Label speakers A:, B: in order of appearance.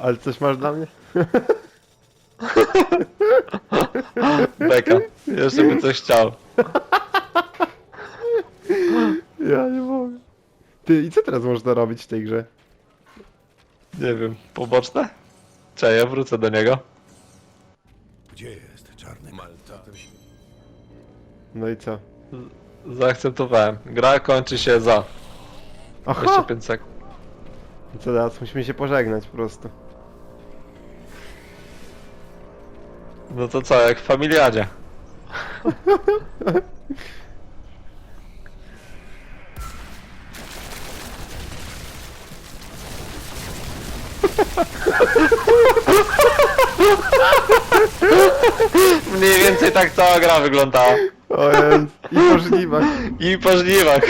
A: Ale coś masz dla mnie?
B: Beka. Jeszcze by coś chciał.
A: Ja nie mogę. Ty, i co teraz można robić w tej grze?
B: Nie wiem, poboczne? Czekaj, ja wrócę do niego.
C: Gdzie jest czarny Malta?
A: No i co?
B: Zaakceptowałem. Gra kończy się za
A: Aha!
B: 25 sekund.
A: I co teraz? Musimy się pożegnać po prostu.
B: No to co, jak w familiadzie. Mniej więcej tak cała gra wyglądała.
A: O jest. I żniwach.
B: I po żniwach.